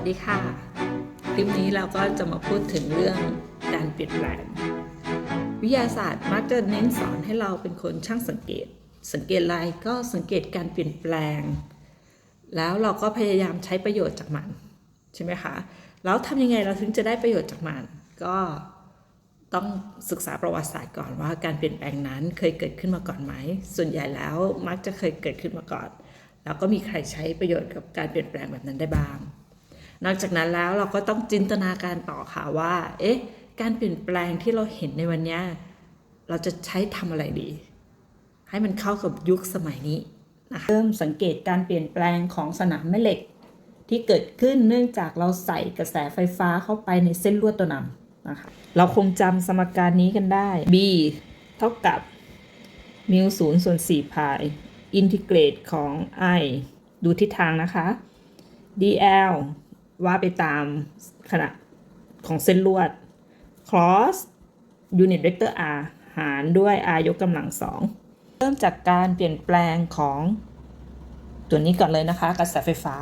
สดีค่ะ คลิปนี้เราก็จะมาพูดถึงเรื่องการเปลี่ยนแปลงวิทยาศาสตร์มักจะเน้นสอนให้เราเป็นคนช่างสังเกต สังเกตอะไรก็สังเกตการเปลี่ยนแปลง แล้วเราก็พยายามใช้ประโยชน์จากมันใช่ไหมคะแล้วทำยังไงเราถึงจะได้ประโยชน์จากมัน ก็ต้องศึกษาประวัติศาสตร์ก่อนว่าการเปลี่ยนแปลงนั้นเคยเกิดขึ้นมาก่อนไหม ส่วนใหญ่แล้วมักจะเคยเกิดขึ้นมาก่อน แล้วก็มีใครใช้ประโยชน์กับการเปลี่ยนแปลงแบบนั้นได้บ้าง นอกจากนั้นแล้วเราก็ต้องจินตนาการต่อค่ะว่า เอ๊ะ การเปลี่ยนแปลงที่เราเห็นในวันนี้เราจะใช้ทำอะไรดี ให้มันเข้ากับยุคสมัยนี้นะคะเริ่มสังเกตการเปลี่ยนแปลงของสนามแม่เหล็ก ที่เกิดขึ้นเนื่องจากเราใส่กระแสไฟฟ้าเข้าไปในเส้นลวดตัวนำนะคะเราคงจำสมการนี้กันได้ b เท่ากับมิวศูนย์ส่วน4พายอินทิเกรตของ i ดูทิศทางนะคะ dl ว่าไปตามขนาดของเส้นลวด cross unit vector r หารด้วย r ยกกำลังสองเริ่มจากการเปลี่ยนแปลงของตัวนี้ก่อนเลยนะคะกระแสไฟฟ้า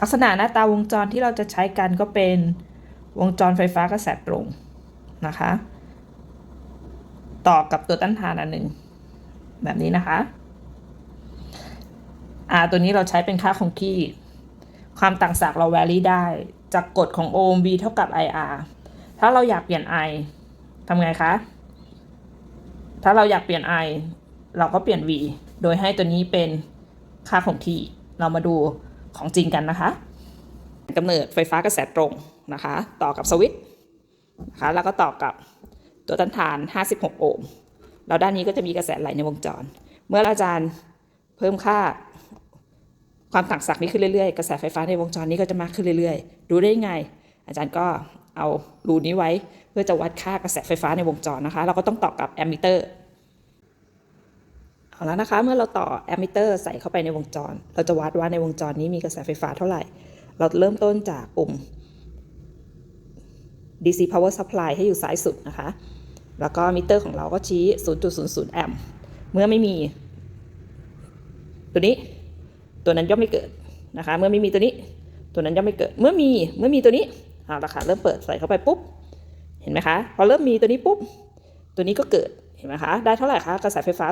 ลักษณะหน้าตาวงจรที่เราจะใช้กันก็เป็นวงจรไฟฟ้ากระแสตรงนะคะ ต่อกับตัวต้านทานอันหนึ่งแบบนี้นะคะ R ตัวนี้เราใช้เป็นค่าคงที่ ความต่างศักย์เรา vary ได้ จากกฎของโอห์ม V เท่ากับ IR ถ้าเราอยากเปลี่ยน I ทำไงคะ ถ้าเราอยากเปลี่ยน I เราก็เปลี่ยน V โดยให้ตัวนี้เป็นค่าคงที่เรามาดูของจริงกันนะคะกำเนิดไฟฟ้ากระแสตรงนะคะ ต่อกับสวิตช์นะคะแล้วก็ต่อกับตัวต้านทาน 56 โอห์มแล้วด้านนี้ก็จะมีกระแสไหลในวงจร เมื่ออาจารย์เพิ่มค่า ความต่างศักย์นี้ขึ้นเรื่อยๆ กระแสไฟฟ้าในวงจรนี้ก็จะมากขึ้นเรื่อยๆ ดูได้ยังไง อาจารย์ก็เอารูนี้ไว้เพื่อจะวัดค่ากระแสไฟฟ้าในวงจรนะคะ เราก็ต้องต่อกับแอมมิเตอร์ เอาแล้วนะคะ เมื่อเราต่อแอมมิเตอร์ใส่เข้าไปในวงจร เราจะวัดว่าในวงจรนี้มีกระแสไฟฟ้าเท่าไหร่ เราเริ่มต้นจากปุ่ม DC power supply ให้อยู่ซ้ายสุดนะคะ แล้วก็มิเตอร์ของเราก็ชี้ 0.00 แอมป์ เมื่อไม่มี ตัวนี้ ตัวนั้นย่อมไม่เกิดนะคะ เมื่อไม่มีตัวนี้ ตัวนั้นย่อมไม่เกิด เมื่อมีเมื่อมีตัวนี้เอาละค่ะเริ่มเปิดใส่เข้าไปปุ๊บ เห็นไหมคะ พอเริ่มมีตัวนี้ปุ๊บ ตัวนี้ก็เกิด เห็นไหมคะ ได้เท่าไหร่คะ กระแสไฟฟ้า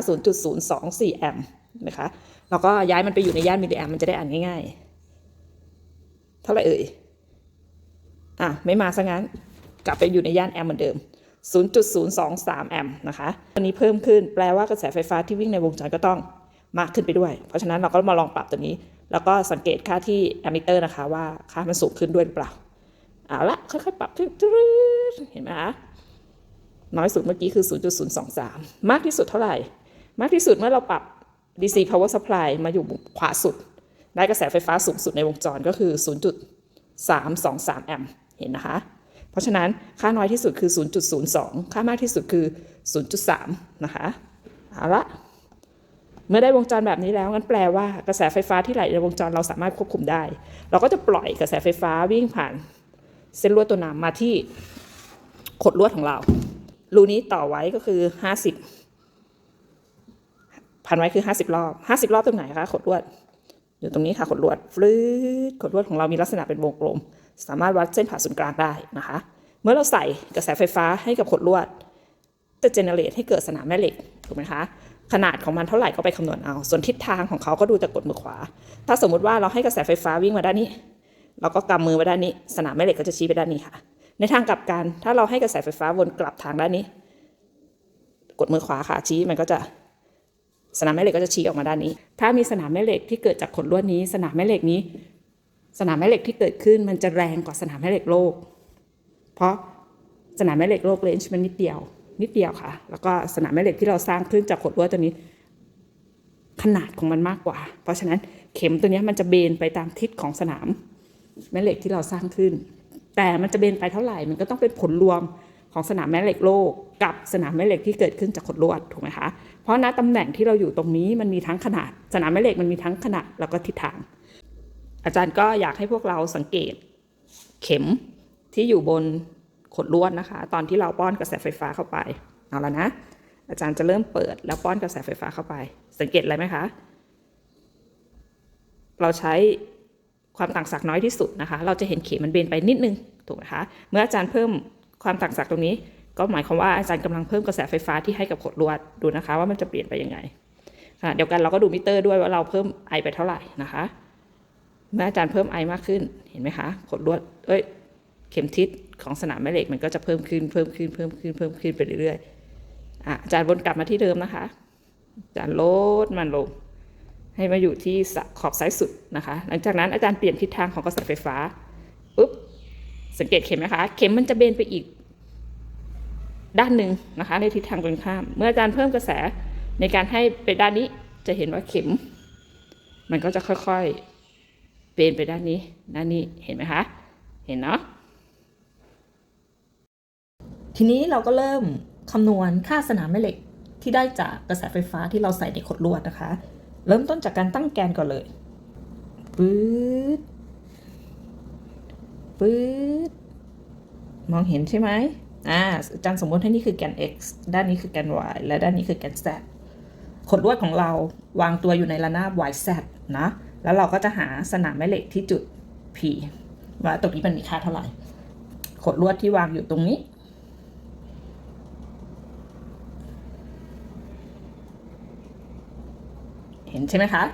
0.024 แอมป์เห็นไหมคะแล้วก็ย้ายมันไปอยู่ในย่านมิลลิแอมป์มันจะได้อ่านง่ายๆ เท่าไหร่เอ่ย อะ ไม่มาซะงั้น กลับไปอยู่ในย่านแอมป์เหมือนเดิม 0.023 แอมป์นะคะ ตัวนี้เพิ่มขึ้น แปลว่ากระแสไฟฟ้าที่วิ่งในวงจรก็ต้อง มากขึ้นไปด้วย เพราะฉะนั้นเราก็มาลองปรับตัวนี้ แล้วก็สังเกตค่าที่แอมมิเตอร์นะคะว่าค่ามันสูงขึ้นด้วยหรือเปล่า เอาละค่อยๆปรับเห็นไหมคะน้อยสุดเมื่อกี้คือ 0.023 มากที่สุดเท่าไหร่ มากที่สุดเมื่อเราปรับ DC power supply มาอยู่ขวาสุด ได้กระแสไฟฟ้าสูงสุดในวงจรก็คือ 0.323 แอมป์เห็นนะคะ เพราะฉะนั้นค่าน้อยที่สุดคือ 0.02 ค่ามากที่สุดคือ 0.3 นะคะ เอาละ เมื่อได้วงจรแบบนี้แล้วงั้นแปลว่ากระแสไฟฟ้าที่ไหลในวงจรเราสามารถควบคุมได้ เราก็จะปล่อยกระแสไฟฟ้าวิ่งผ่านเส้นลวดตัวนำมาที่ขดลวดของเรา รูนี้ต่อไว้ก็คือ 50 พันไว้คือ 50 รอบ 50 รอบตรงไหนคะขดลวด อยู่ตรงนี้ค่ะขดลวดฟลืดขดลวดของเรามีลักษณะเป็นวงกลม สามารถวัดเส้นผ่าศูนย์กลางได้นะคะ เมื่อเราใส่กระแสไฟฟ้าให้กับขดลวด จะเจเนเรตให้เกิดสนามแม่เหล็กถูกไหมคะ ขนาดของมันเท่าไหร่ก็ไปคำนวณเอา ส่วนทิศทางของเขาก็ดูจากกดมือขวา ถ้าสมมุติว่าเราให้กระแสไฟฟ้าวิ่งมาด้านนี้ เราก็กำมือไว้ด้านนี้ สนามแม่เหล็กก็จะชี้ไปด้านนี้ค่ะ ในทางกลับกัน ถ้าเราให้กระแสไฟฟ้าวนกลับทางด้านนี้ กดมือขวาค่ะชี้มันก็จะสนามแม่เหล็กก็จะชี้ออกมาด้านนี้ ถ้ามีสนามแม่เหล็กที่เกิดจากขดลวดนี้ สนามแม่เหล็กนี้ สนามแม่เหล็กที่เกิดขึ้นมันจะแรงกว่าสนามแม่เหล็กโลก เพราะสนามแม่เหล็กโลกเลนส์มันนิดเดียว นิดเดียวค่ะ แล้วก็สนามแม่เหล็กที่เราสร้างขึ้นจากขดลวดตัวนี้ ขนาดของมันมากกว่า เพราะฉะนั้นเข็มตัวนี้มันจะเบนไปตามทิศของสนามแม่เหล็กที่เราสร้างขึ้น แต่มันจะเบนไปเท่าไหร่ มันก็ต้องเป็นผลรวมของสนามแม่เหล็กโลก กับสนามแม่เหล็กที่เกิดขึ้นจากขดลวดถูกไหมคะ เพราะณตำแหน่งที่เราอยู่ตรงนี้มันมีทั้งขนาด สนามแม่เหล็กมันมีทั้งขนาดแล้วก็ทิศทาง อาจารย์ก็อยากให้พวกเราสังเกต เข็มที่อยู่บน ขดลวดนะคะ ตอนที่เราป้อนกระแสไฟฟ้าเข้าไปเอาแล้วนะอาจารย์จะเริ่มเปิดแล้วป้อนกระแสไฟฟ้าเข้าไป สังเกตอะไรไหมคะ เราใช้ความต่างศักย์น้อยที่สุดนะคะ เราจะเห็นเข็มมันเบนไปนิดนึงถูกไหมคะเมื่ออาจารย์เพิ่มความต่างศักย์ตรงนี้ ก็หมายความว่าอาจารย์กำลังเพิ่มกระแสไฟฟ้าที่ให้กับขดลวดดูนะคะ ว่ามันจะเปลี่ยนไปยังไงขณะเดียวกันเราก็ดูมิเตอร์ด้วยว่าเราเพิ่มไอไปเท่าไหร่นะคะ เมื่ออาจารย์เพิ่มไอมากขึ้นเห็นไหมคะขดลวดเอ้ย เข็มทิศของสนามแม่เหล็กมันก็จะเพิ่มขึ้นเพิ่มขึ้นเพิ่มขึ้นเพิ่มขึ้นไปเรื่อยๆอะอาจารย์วนกลับมาที่เดิมนะคะอาจารย์ลดมันลง ให้มาอยู่ที่ขอบซ้ายสุดนะคะ หลังจากนั้นอาจารย์เปลี่ยนทิศทางของกระแสไฟฟ้าปุ๊บสังเกตเข็มไหมคะ เข็มมันจะเบนไปอีก ด้านหนึ่งนะคะ ในทิศทางตรงข้าม เมื่ออาจารย์เพิ่มกระแสในการให้ไปด้านนี้จะเห็นว่าเข็ม มันก็จะค่อยๆเบนไปด้านนี้ด้านนี้เห็นไหมคะ เห็นเนาะ ทีนี้เราก็เริ่มคำนวณค่าสนามแม่เหล็กที่ได้จากกระแสไฟฟ้าที่เราใส่ในขดลวดนะคะ เริ่มต้นจากการตั้งแกนก่อนเลยปื๊ดปื๊ดมองเห็นใช่ไหมอ่าอาจารย์สมมติให้นี่คือแกน x ด้านนี้คือแกน y และด้านนี้คือแกน z ขดลวดของเราวางตัวอยู่ในระนาบ y z นะ แล้วเราก็จะหาสนามแม่เหล็กที่จุด p ว่าตรงนี้มันมีค่าเท่าไหร่ ขดลวดที่วางอยู่ตรงนี้ ห็นใช่ไหมคะ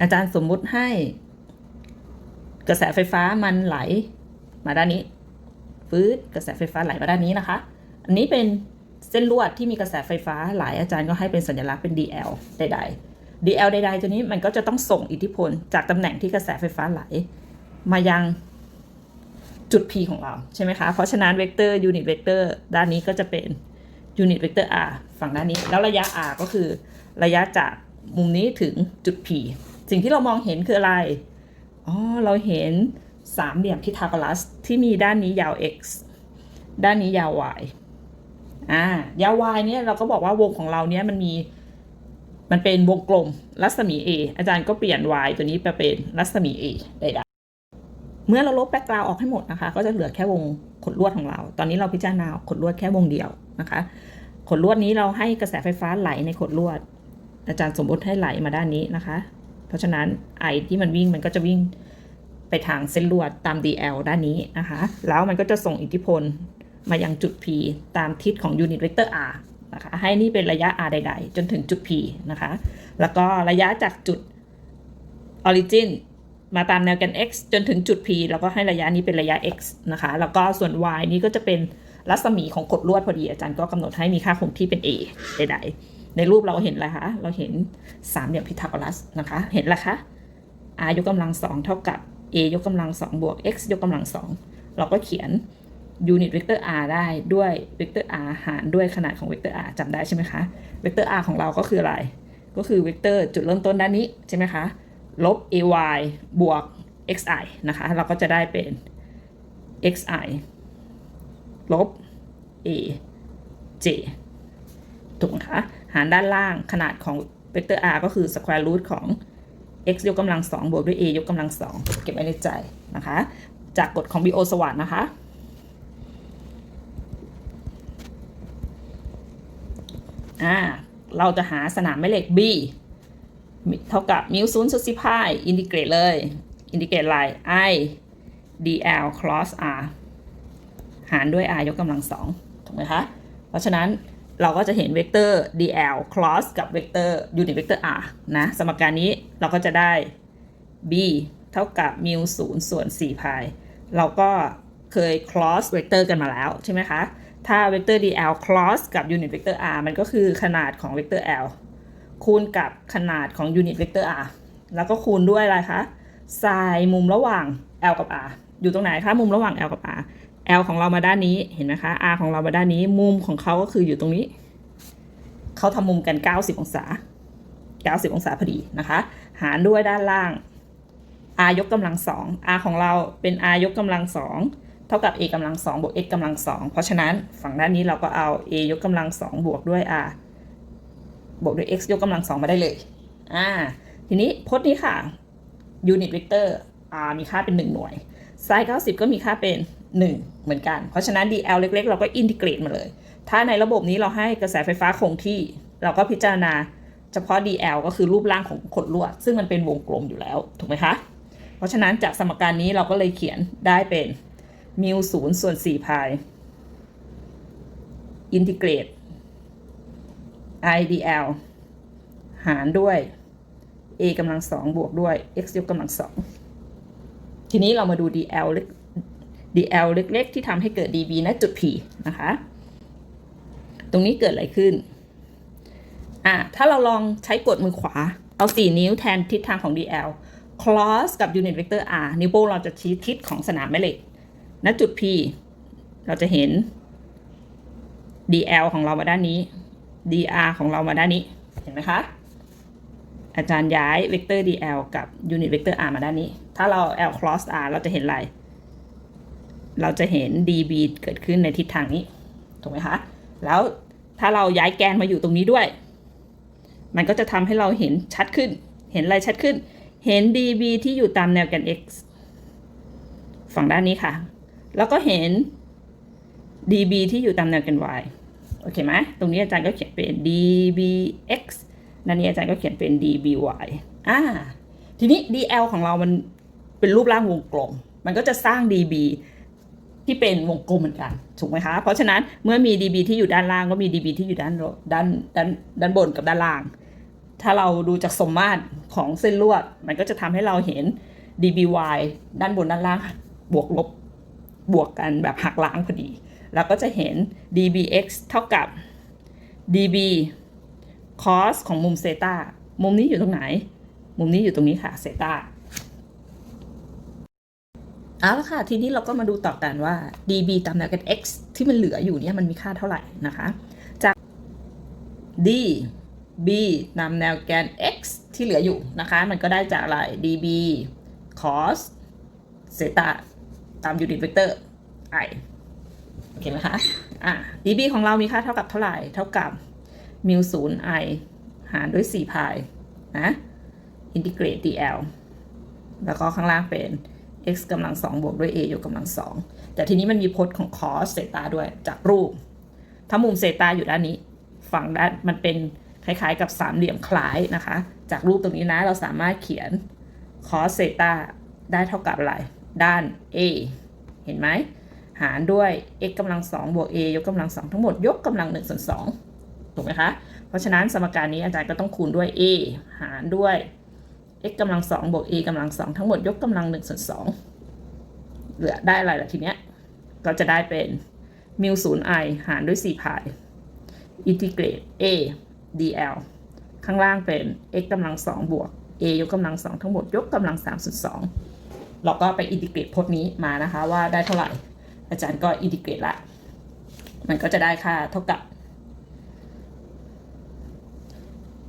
อาจารย์สมมุติให้ กระแสไฟฟ้ามันไหลมาด้านนี้ฟืดกระแสไฟฟ้าไหลมาด้านนี้นะคะ อันนี้เป็นเส้นลวดที่มีกระแสไฟฟ้าไหลอาจารย์ก็ให้เป็นสัญลักษณ์เป็น DL ใดๆ DL ใดๆ ตัวนี้มันก็จะต้องส่งอิทธิพลจากตำแหน่งที่กระแสไฟฟ้าไหล มายังจุด P ของเราใช่ไหมคะ เพราะฉะนั้นเวกเตอร์ยูนิตเวกเตอร์ด้านนี้ก็จะเป็นยูนิตเวกเตอร์ r ฝั่งด้านนี้ แล้วระยะ r ก็คือระยะจาก มุมนี้ถึงจุด P สิ่งที่เรามองเห็นคืออะไร อ๋อ เราเห็นสามเหลี่ยมพีทาโกรัสที่มีด้านนี้ยาว x ด้านนี้ยาว y อ่ายาว y เนี่ยเราก็บอกว่าวงของเราเนี่ยมันมีมันเป็นวงกลมรัศมี a อาจารย์ก็เปลี่ยน y ตัวนี้ไปเป็นรัศมี a ใดๆเมื่อเราลบแบ็กกราวออกให้หมดนะคะ ก็จะเหลือแค่วงขดลวดของเรา ตอนนี้เราพิจารณาขดลวดแค่วงเดียวนะคะ ขดลวดนี้เราให้กระแสไฟฟ้าไหลในขดลวด อาจารย์สมมติให้ไหลมาด้านนี้นะคะ เพราะฉะนั้นไอที่มันวิ่งมันก็จะวิ่งไปทางเส้นลวดตาม DL ด้านนี้นะคะ แล้วมันก็จะส่งอิทธิพลมายังจุด P ตามทิศของยูนิตเวกเตอร์ r นะคะ ให้นี่เป็นระยะ r ใดๆ จนถึงจุด P นะคะ แล้วก็ระยะจากจุด origin มาตามแนวแกน x จนถึงจุด P แล้วก็ให้ระยะนี้เป็นระยะ x นะคะ แล้วก็ส่วน y นี้ก็จะเป็นรัศมีของกดลวดพอดีอาจารย์ก็กำหนดให้มีค่าคงที่เป็น a ใดๆ ในรูปเราเห็นอะไรคะ เราเห็นสามเหลี่ยมพีทาโกรัสนะคะ เห็นล้วคะ r ยกกำลังสองเท่ากับ a ยกกำลังสองบวก x ยกกำลังสองเราก็เขียนยูนิตเวกเตอร์ r ได้ด้วยเวกเตอร์ r หารด้วยขนาดของเวกเตอร์ r จำได้ใช่ไหมคะเวกเตอร์ r ของเราก็คืออะไร ก็คือเวกเตอร์จุดเริ่มต้นด้านนี้ใช่ไหมคะ ลบ ay บวก xi นะคะ เราก็จะได้เป็น xi ลบ a j ถูกไหมคะ หารด้านล่างขนาดของเวกเตอร์ r ก็คือ square root ของ x ยกกำลังสองบวกด้วย a ยกกำลังสองเก็บไว้ในใจนะคะ จากกฎของ BO สวัสดนะคะ อ่า เราจะหาสนามแม่เหล็ก B เท่ากับมิวศูนย์สุดสิบห้าอินทิเกรตเลย อินทิเกรตอะไร i dl cross r หารด้วย r ยกกำลังสองถูกไหมคะ เพราะฉะนั้น เราก็จะเห็นเวกเตอร์ dl cross กับเวกเตอร์ยูนิตเวกเตอร์ r นะ สมการนี้เราก็จะได้ b เท่ากับมิวศูนย์ส่วน4พายเราก็เคย cross เวกเตอร์กันมาแล้วใช่ไหมคะ ถ้าเวกเตอร์ dl cross กับยูนิตเวกเตอร์ r มันก็คือขนาดของเวกเตอร์ l คูณกับขนาดของยูนิตเวกเตอร์ r แล้วก็คูณด้วยอะไรคะไซน์มุมระหว่าง l กับ r อยู่ตรงไหนคะ มุมระหว่าง l กับ r l ของเรามาด้านนี้เห็นไหมคะ r ของเรามาด้านนี้ มุมของเขาก็คืออยู่ตรงนี้ เขาทำมุมกัน 90 องศา 90 องศาพอดีนะคะ หารด้วยด้านล่าง r ยกกำลังสอง r ของเราเป็น r ยกกำลังสองเท่ากับ a กำลังสองบวก x กำลังสองเพราะฉะนั้นฝั่งด้านนี้เราก็เอา a ยกกำลังสองบวกด้วย r บวกด้วย x ยกกำลังสองมาได้เลย อ่า ทีนี้พจน์นี้ค่ะยูนิตเวกเตอร์ r มีค่าเป็น 1 หน่วย sin 90 ก็มีค่าเป็น 1 เหมือนกัน เพราะฉะนั้น dl เล็ก ๆ เราก็อินทิเกรตมาเลย ถ้าในระบบนี้เราให้กระแสไฟฟ้าคงที่ เราก็พิจารณาเฉพาะ dl ก็คือรูปร่างของขดลวด ซึ่งมันเป็นวงกลมอยู่แล้ว ถูกไหมคะ เพราะฉะนั้นจากสมการนี้เราก็เลยเขียนได้เป็นมิวศูนย์ส่วนสี่พายอินทิเกรต IDL หารด้วย a กำลังสองบวกด้วย x ยกกำลังสอง ทีนี้เรามาดู dl เล็ก dl เล็กๆ ที่ทำให้เกิด db ณจุด p นะคะ ตรงนี้เกิดอะไรขึ้น อะ ถ้าเราลองใช้กดมือขวา เอา 4 นิ้วแทนทิศทางของ dl cross กับ unit vector r นิ้วโป้งเราจะชี้ทิศของสนามแม่เหล็ก ณจุด p เราจะเห็น dl ของเรามาด้านนี้ dr ของเรามาด้านนี้ เห็นไหมคะ อาจารย์ย้ายเวกเตอร์ dl กับ unit vector r มาด้านนี้ ถ้าเรา l cross r เราจะเห็นอะไร เราจะเห็น db เกิดขึ้นในทิศทางนี้ ถูกไหมคะ แล้วถ้าเราย้ายแกนมาอยู่ตรงนี้ด้วย มันก็จะทำให้เราเห็นชัดขึ้น เห็นอะไรชัดขึ้น เห็น db ที่อยู่ตามแนวแกน x ฝั่งด้านนี้ค่ะ แล้วก็เห็น db ที่อยู่ตามแนวแกน y โอเคไหมตรงนี้อาจารย์ก็เขียนเป็น dbx ด้านนี้อาจารย์ก็เขียนเป็น dby อ่า ทีนี้ dl ของเรามันเป็นรูปร่างวงกลม มันก็จะสร้าง db ที่เป็นวงกลมเหมือนกันถูกไหมคะเพราะฉะนั้นเมื่อมี db ที่อยู่ด้านล่างก็มี db ที่อยู่ด้านด้านด้านด้านบนกับด้านล่าง ถ้าเราดูจากสมมาตรของเส้นลวด มันก็จะทำให้เราเห็น dby ด้านบนด้านล่าง บวกลบบวกกันแบบหักล้างพอดี แล้วก็จะเห็น dbx เท่ากับ db cos ของมุมเซตามุมนี้อยู่ตรงไหน มุมนี้อยู่ตรงนี้ค่ะเซตา เอาละค่ะ ทีนี้เราก็มาดูต่อกันว่า db ตามแนวกัน x ที่มันเหลืออยู่เนี่ยมันมีค่าเท่าไหร่นะคะ จาก d b ตามแนวแกน x ที่เหลืออยู่นะคะ มันก็ได้จากอะไร db cos เซตาตาม unit vector i โอเคไหมคะ อะ db ของเรามีค่าเท่ากับเท่าไหร่ เท่ากับมิวศูนย์ i หารด้วย4พายนะ อินทิเกรต dl แล้วก็ข้างล่างเป็น x กำลัง2บวกด้วย a ยกกำลัง2แต่ทีนี้มันมีพจน์ของ cos เซตาด้วยจากรูป ถ้ามุมเซตาอยู่ด้านนี้ ฝั่งด้านมันเป็นคล้ายๆ กับสามเหลี่ยมคล้ายนะคะ จากรูปตรงนี้นะเราสามารถเขียน cos เซตาได้เท่ากับอะไร ด้าน a เห็นไหม หารด้วย x กำลัง2บวก a ยกกำลัง2ทั้งหมดยกกำลัง1ส่วน2ถูกไหมคะ เพราะฉะนั้นสมการนี้อาจารย์ก็ต้องคูณด้วย a หารด้วย x กำลัง2บวก a กำลัง2ทั้งหมดยกกำลัง1ส่วน2เหลือได้อะไรล่ะทีเนี้ย ก็จะได้เป็นมิวศูนย์ i หารด้วย4พายอินทิเกรต a dl ข้างล่างเป็น x กำลัง2บวก a ยกกำลัง2ทั้งหมดยกกำลัง3ส่วน2เราก็ไปอินทิเกรตพจน์นี้มานะคะว่าได้เท่าไหร่ อาจารย์ก็อินทิเกรตละ มันก็จะได้ค่าเท่ากับ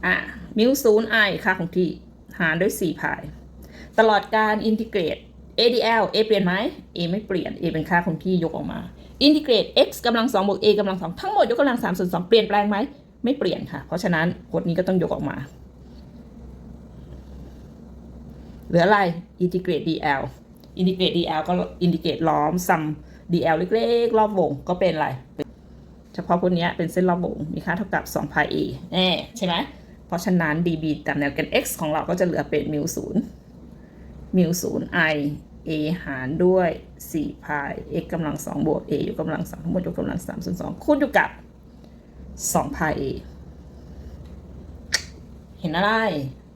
อะมิวศูนย์ i ค่าของที่ หารด้วย 4 พาย ตลอดการอินทิเกรต ADL A เปลี่ยนไหม A ไม่เปลี่ยน A เป็นค่าคงที่ยกออกมา อินทิเกรต x กำลัง2บวก a กำลัง2ทั้งหมดยกกำลัง3ส่วน2เปลี่ยนแปลงไหม ไม่เปลี่ยนค่ะ เพราะฉะนั้นกฎนี้ก็ต้องยกออกมา เหลืออะไร อินทิเกรต dl อินทิเกรต dl ก็อินทิเกรตล้อมซัม dl เล็กๆ รอบวงก็เป็นอะไร เฉพาะพวกนี้เป็นเส้นรอบวงมีค่าเท่ากับ2 pi a แน่ใช่ไหม ราะฉะนั้น db ตามแนวแกน x ของเราก็จะเหลือเป็นมิวศูนย์มิวศูนย์ i a หารด้วย4 pi x กำลัง2บวก a ยกกำลัง2ทั้งหมดยกกำลัง3ส่วน2คูณอยู่กับ2 pi a เห็นอะไร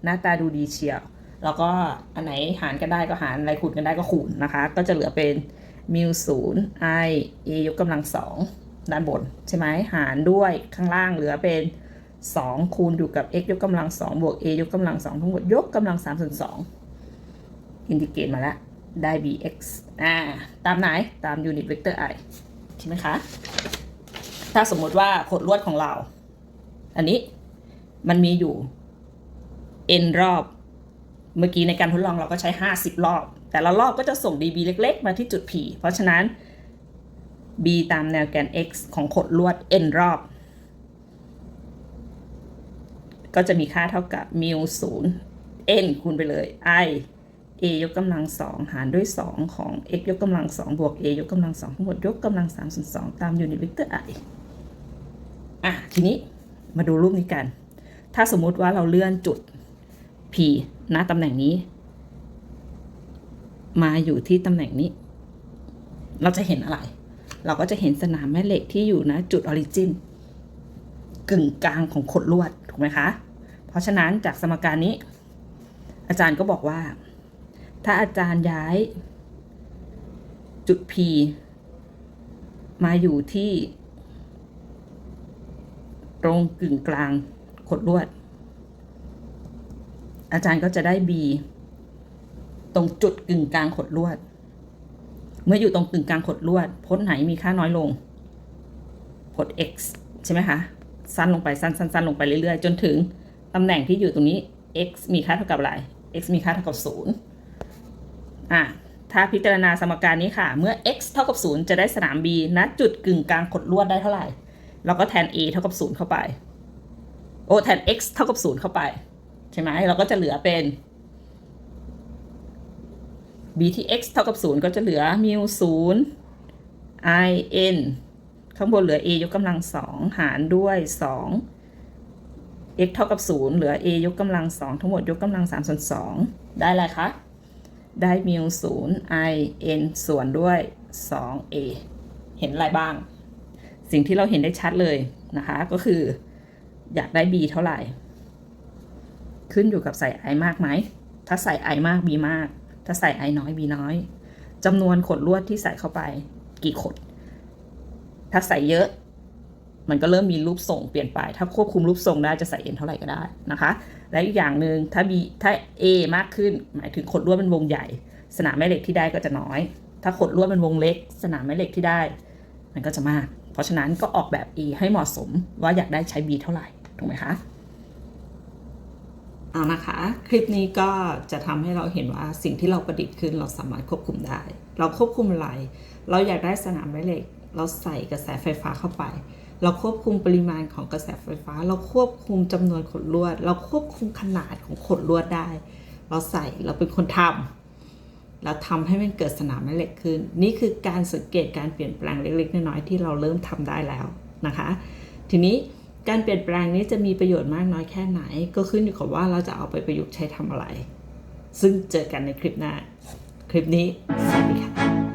หน้าตาดูดีเชียว แล้วก็อันไหนหารกันได้ก็หารอะไรคูณกันได้ก็คูณนะคะ ก็จะเหลือเป็นมิวศูนย์ i a ยกกำลัง2ด้านบน ใช่ไหมหารด้วยข้างล่างเหลือเป็น 2 คูณอยู่กับ x ยกกำลัง2บวก a ยกกำลัง2ทั้งหมดยกกำลัง3ส่วน2อินทิเกรตมาแล้ว ได้ bx อ่าตามไหนตาม unit vector i ใช่ไหมคะ ถ้าสมมติว่าขดลวดของเรา อันนี้มันมีอยู่ n รอบ เมื่อกี้ในการทดลองเราก็ใช้ 50 รอบ แต่ละรอบก็จะส่ง db เล็ก ๆ มาที่จุด p เพราะฉะนั้น b ตามแนวแกน x ของขดลวด n รอบ ก็จะมีค่าเท่ากับมิวศูนย์ n คูณไปเลย i a ยกกำลังสองหารด้วย 2 ของ x ยกกำลังสองบวก a ยกกำลังสองทั้งหมดยกกำลัง3ส่วน2ตาม unit vector i อะทีนี้มาดูรูปนี้กัน ถ้าสมมุติว่าเราเลื่อนจุด p ณตำแหน่งนี้ มาอยู่ที่ตำแหน่งนี้ เราจะเห็นอะไร เราก็จะเห็นสนามแม่เหล็กที่อยู่นะจุดออริจิน กึ่งกลางของขดลวดถูกไหมคะ เพราะฉะนั้นจากสมการนี้ อาจารย์ก็บอกว่า ถ้าอาจารย์ย้าย จุด P มาอยู่ที่ตรงกึ่งกลางขดลวด อาจารย์ก็จะได้ B ตรงจุดกึ่งกลางขดลวด เมื่ออยู่ตรงกึ่งกลางขดลวดพจน์ไหนมีค่าน้อยลงพจน์ x ใช่ไหมคะ สั้นลงไปสั้นสั้นสั้นลงไปเรื่อยๆ จนถึงตำแหน่งที่อยู่ตรงนี้ x มีค่าเท่ากับอะไร x มีค่าเท่ากับศูนย์อะถ้าพิจารณาสมการนี้ค่ะ เมื่อ x เท่ากับ 0 จะได้สนาม b ณจุดกึ่งกลางขดลวดได้เท่าไหร่ เราก็แทน a เท่ากับ 0 เข้าไป โอ้แทน x เท่ากับ 0 เข้าไป ใช่ไหมเราก็จะเหลือเป็น b ที่ x เท่ากับ 0 ก็จะเหลือมิว0 i n ข้างบนเหลือ a ยกกำลัง2หารด้วย 2 x เท่ากับ 0 เหลือ a ยกกำลัง2ทั้งหมดยกกำลัง3ส่วน2ได้อะไรคะ ได้มิว0 i n ส่วนด้วย 2a เห็นอะไรบ้าง สิ่งที่เราเห็นได้ชัดเลยนะคะ ก็คือ อยากได้ b เท่าไหร่ ขึ้นอยู่กับใส่ i มากไหม ถ้าใส่ i มาก b มาก ถ้าใส่ i น้อย b น้อยจำนวนขดลวดที่ใส่เข้าไปกี่ขด ถ้าใส่เยอะ มันก็เริ่มมีรูปทรงเปลี่ยนไป ถ้าควบคุมรูปทรงได้จะใส่ n เท่าไหร่ก็ได้นะคะ และอีกอย่างหนึ่งถ้า b ถ้า a มากขึ้น หมายถึงขดลวดเป็นวงใหญ่ สนามแม่เหล็กที่ได้ก็จะน้อย ถ้าขดลวดเป็นวงเล็ก สนามแม่เหล็กที่ได้ มันก็จะมาก เพราะฉะนั้นก็ออกแบบ a ให้เหมาะสมว่าอยากได้ใช้ b เท่าไหร่ถูกไหมคะเอานะคะ คลิปนี้ก็จะทำให้เราเห็นว่าสิ่งที่เราประดิษฐ์ขึ้นเราสามารถควบคุมได้ เราควบคุมอะไร เราอยากได้สนามแม่เหล็ก เราใส่กระแสไฟฟ้าเข้าไป เราควบคุมปริมาณของกระแสไฟฟ้า เราควบคุมจำนวนขดลวด เราควบคุมขนาดของขดลวดได้ เราใส่เราเป็นคนทำเราทำให้มันเกิดสนามแม่เหล็กขึ้น นี่คือการสังเกตการเปลี่ยนแปลงเล็กๆน้อยๆที่เราเริ่มทำได้แล้วนะคะ ทีนี้การเปลี่ยนแปลงนี้จะมีประโยชน์มากน้อยแค่ไหน ก็ขึ้นอยู่กับว่าเราจะเอาไปประยุกต์ใช้ทำอะไร ซึ่งเจอกันในคลิปหน้า คลิปนี้สวัสดีค่ะ